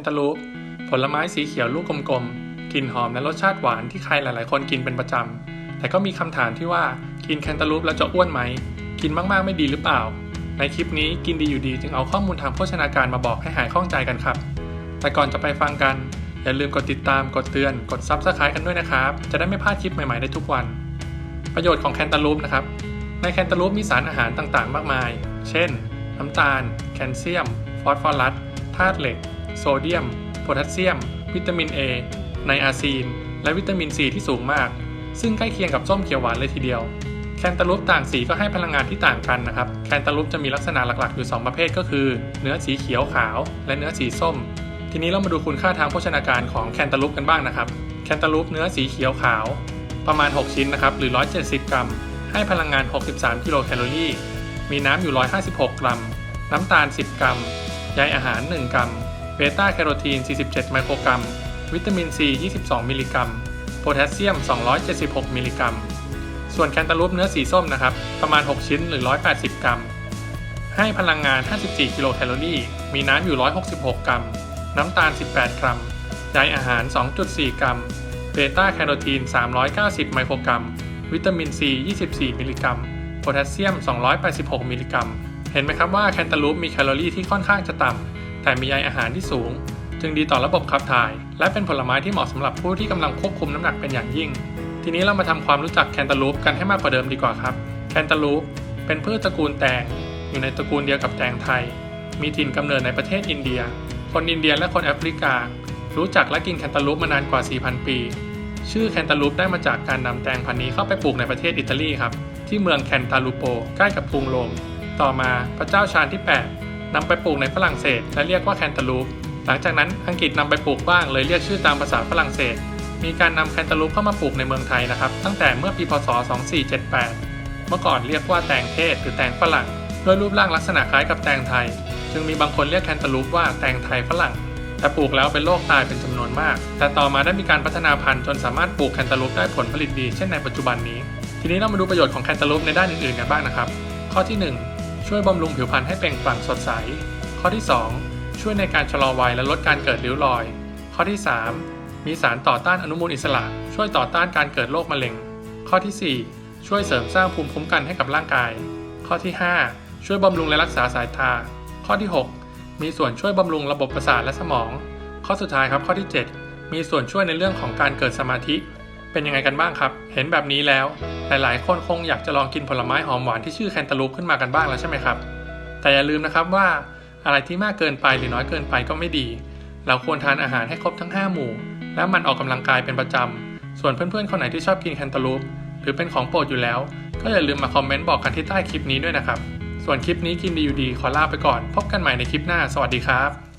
นตาลูป ผลไม้สีเขียวลูกกลมๆ กลิ่นหอมและรสชาติหวานที่ใครหลายๆ คนกินเป็นประจำ แต่ก็มีคำถามที่ว่ากินแคนตาลูปแล้วจะอ้วนไหม กินมากๆไม่ดีหรือเปล่า ในคลิปนี้กินดีอยู่ดีจึงเอาข้อมูลทางโภชนาการมาบอกให้หายข้องใจกันครับ แต่ก่อนจะไปฟังกัน อย่าลืมกดติดตาม กดเตือน กดซับสไครต์กันด้วยนะครับ จะได้ไม่พลาดคลิปใหม่ๆได้ทุกวัน ประโยชน์ของแคนตาลูปนะครับ ในแคนตาลูปมีสารอาหารต่างๆ มากมาย เช่น น้ำตาล แคลเซียม ฟอสฟอรัสธาตุเหล็ก โซเดียม โพแทสเซียม วิตามิน A ไนอาซีน และวิตามิน C ที่สูงมาก ซึ่งใกล้เคียงกับส้มเขียวหวานเลยทีเดียว แคนตาลูปต่างสีก็ให้พลังงานที่ต่างกันนะครับ แคนตาลูปจะมีลักษณะหลักๆอยู่ 2 ประเภทก็คือ เนื้อสีเขียวขาว และเนื้อสีส้ม ทีนี้เรามาดูคุณค่าทางโภชนาการของแคนตาลูปกันบ้างนะครับ แคนตาลูปเนื้อสีเขียวขาว ประมาณ 6 ชิ้นนะครับ หรือ 170 กรัม ให้พลังงาน 63 กิโลแคลอรี่ มีน้ำอยู่ 156 กรัม น้ำตาล 10 กรัม ใยอาหาร 1 กรัม เบต้าแคโรทีน 47 ไมโครกรัม วิตามิน C 22 มิลลิกรัม โพแทสเซียม 276 มิลลิกรัม ส่วนแคนตาลูปเนื้อสีส้มนะครับ ประมาณ 6 ชิ้นหรือ 180 กรัม ให้พลังงาน 54 กิโลแคลอรี่ มีน้ำอยู่ 166 กรัม น้ำตาล 18 กรัม ใยอาหาร 2.4 กรัม เบต้าแคโรทีน 390 ไมโครกรัม วิตามิน C 24 มิลลิกรัม โพแทสเซียม 286 มิลลิกรัม เห็นไหมครับว่าแคนตาลูปมีแคลอรี่ที่ค่อนข้างจะต่ำ แต่มีใยอาหารที่สูง จึงดีต่อระบบขับถ่าย และเป็นผลไม้ที่เหมาะสำหรับผู้ที่กำลังควบคุมน้ำหนักเป็นอย่างยิ่ง ทีนี้เรามาทำความรู้จักแคนตาลูปกันให้มากกว่าเดิมดีกว่าครับแคนตาลูปเป็นพืชตระกูลแตงอยู่ในตระกูลเดียวกับแตงไทย มีถิ่นกำเนิดในประเทศอินเดีย คนอินเดียและคนแอฟริกา รู้จักและกินแคนตาลูปมานานกว่า 4,000 ปี ชื่อแคนตาลูปได้มาจากการนำแตงพันธุ์นี้เข้าไปปลูกในประเทศอิตาลีครับที่เมืองแคนตาลูโปใกล้กับกรุงโรม ต่อมาพระเจ้าชาญที่ 8 นำไปปลูกในฝรั่งเศส และเรียกว่าแคนตาลูป หลังจากนั้นอังกฤษนำไปปลูกบ้างเลยเรียกชื่อตามภาษาฝรั่งเศส มีการนำแคนตาลูปเข้ามาปลูกในเมืองไทยนะครับ ตั้งแต่เมื่อปีพศ 2478 เมื่อก่อนเรียกว่าแตงเทศหรือแตงฝรั่งด้วยรูปร่างลักษณะคล้ายกับแตงไทย จึงมีบางคนเรียกแคนตาลูปว่าแตงไทยฝรั่ง แต่ปลูกแล้วเป็นโรคตายเป็นจำนวนมาก แต่ต่อมาได้มีการพัฒนาพันธุ์จนสามารถปลูกแคนตาลูปได้ผลผลิตดีเช่นในปัจจุบันนี้ ทีนี้เรามาดูประโยชน์ของแคนตาลูปในด้านอื่นๆกันบ้างนะครับ ข้อที่ 1 ช่วยบำรุงผิวพรรณให้เปล่งปลั่งสดใส ข้อที่ 2 ช่วยในการชะลอวัยและลดการเกิดริ้วรอย ข้อที่ 3 มีสารต่อต้านอนุมูลอิสระ ช่วยต่อต้านการเกิดโรคมะเร็ง ข้อที่ 4 ช่วยเสริมสร้างภูมิคุ้มกันให้กับร่างกาย ข้อที่ 5 ช่วยบำรุงและรักษาสายตา ข้อที่ 6 มีส่วนช่วยบำรุงระบบประสาทและสมอง ข้อสุดท้ายครับข้อที่ 7 มีส่วนช่วยในเรื่องของการเกิดสมาธิ เป็นยังไงกันบ้างครับ เห็นแบบนี้แล้ว หลายๆ คนคงอยากจะลองกินผลไม้หอมหวานที่ชื่อแคนตาลูปขึ้นมากันบ้างแล้วใช่ไหมครับ แต่อย่าลืมนะครับว่าอะไรที่มากเกินไปหรือน้อยเกินไปก็ไม่ดี เราควรทานอาหารให้ครบทั้ง 5 หมู่ และมันออกกำลังกายเป็นประจำส่วนเพื่อนๆ คนไหนที่ชอบกินแคนตาลูปหรือเป็นของโปรดอยู่แล้ว ก็อย่าลืมมาคอมเมนต์บอกกันที่ใต้คลิปนี้ด้วยนะครับ ส่วนคลิปนี้กินดีอยู่ดีขอลาไปก่อน พบกันใหม่ในคลิปหน้า สวัสดีครับ